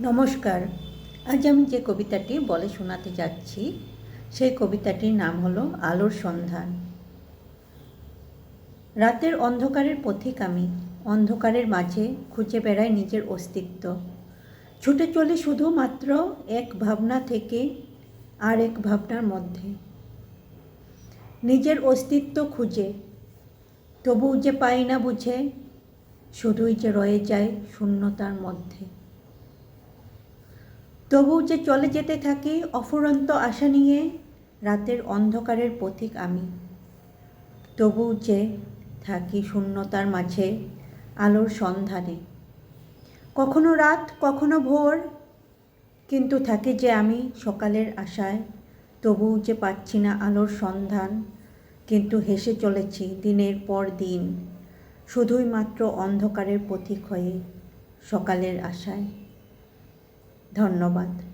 নমস্কার। আজ আমি যে কবিতাটি বলে শোনাতে যাচ্ছি, সেই কবিতাটির নাম হলো আলোর সন্ধান। রাতের অন্ধকারের পথিক আমি, অন্ধকারের মাঝে খুঁজে বেড়াই নিজের অস্তিত্ব। ছুটে চলে শুধুমাত্র এক ভাবনা থেকে, আর এক ভাবনার মধ্যে। নিজের অস্তিত্ব খুঁজে, তবুও যে পাই না বুঝে, শুধুই যে রয়ে যায় শূন্যতার মধ্যে। তবুও যে চলে যেতে থাকি অফুরন্ত আশা নিয়ে রাতের অন্ধকারের পথিক আমি। তবুও যে থাকি শূন্যতার মাঝে আলোর সন্ধানে। কখনো রাত, কখনো ভোর, কিন্তু থাকি যে আমি সকালের আশায়। তবুও যে পাচ্ছি না আলোর সন্ধান, কিন্তু হেসে চলেছি দিনের পর দিন, শুধুই মাত্র অন্ধকারের পথিক হয়ে সকালের আশায়। ধন্যবাদ।